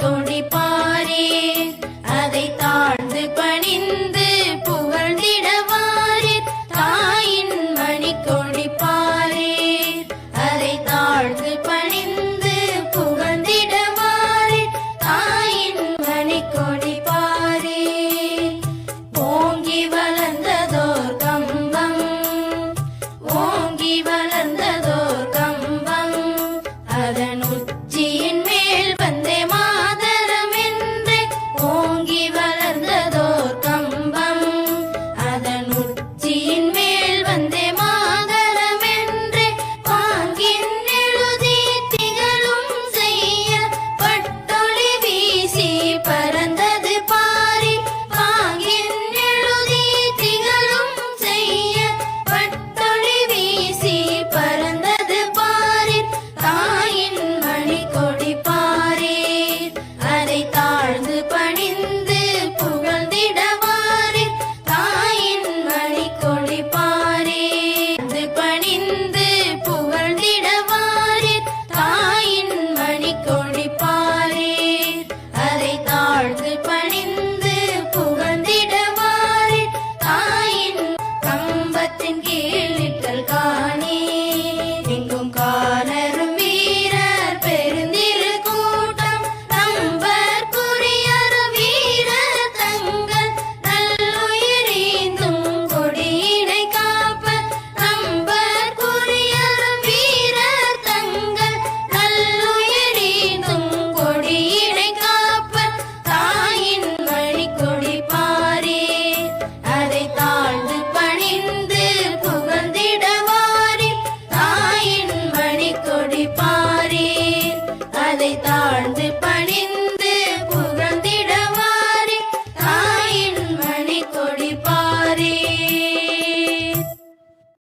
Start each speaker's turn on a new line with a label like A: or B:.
A: கொடி பாரே அதை தாழ்ந்து பணிந்து புகழ்ந்திந்து புகழ்ந்திடவாரீர் தாயின் மணி கொடிப்பாரீர் அதை தாழ்ந்து பணிந்து புகழ்ந்திடவாரீர் தாயின் கம்பத்தின் கீழ்